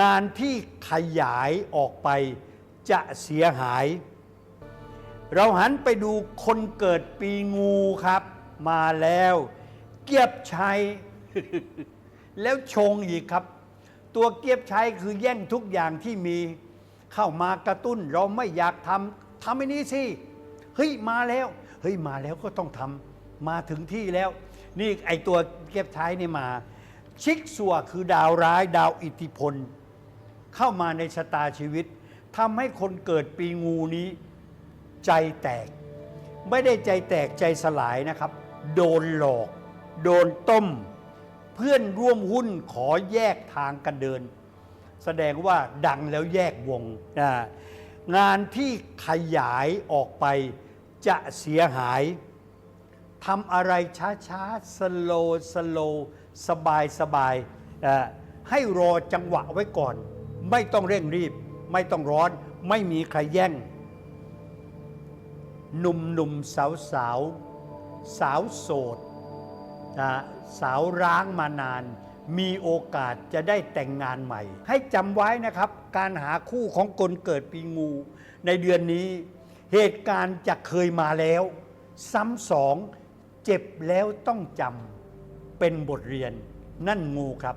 งานที่ขยายออกไปจะเสียหาย เราหันไปดูคนเกิดปีงูครับ มาแล้ว เกียบชัย แล้วชงอีกครับ ตัวเกียบชัยคือแย่งทุกอย่างที่มีเข้ามากระตุ้น เราไม่อยากทำทำไอ้นี้สิเฮ้ยมาแล้วเฮ้ยมาแล้วก็ต้องทำมาถึงที่แล้ว นี่ไอตัวเกียบชัยนี่มา ชิกซัวคือดาวร้ายดาวอิทธิพล เข้ามาในชะตาชีวิตทำให้คนเกิดปีงูนี้ ใจแตก ไม่ได้ใจแตกใจสลายนะครับ โดนหลอก โดนต้ม เพื่อนร่วมหุ้นขอแยกทางกันเดิน แสดงว่าดังแล้วแยกวงนะงานที่ขยายออกไปจะเสียหาย ทำอะไรช้าๆสโลสโลสบายสบายๆให้รอจังหวะไว้ก่อน ไม่ต้องเร่งรีบ ไม่ต้องร้อน ไม่มีใครแย่ง หนุ่มหนุ่มสาวสาวสาวโสดนะสาวร้างมานาน มีโอกาสจะได้แต่งงานใหม่ ให้จำไว้นะครับ การหาคู่ของคนเกิดปีงู ในเดือนนี้ เหตุการณ์จะเคยมาแล้ว ซ้ำสอง เจ็บแล้วต้องจำเป็นบทเรียนนั่นงูครับ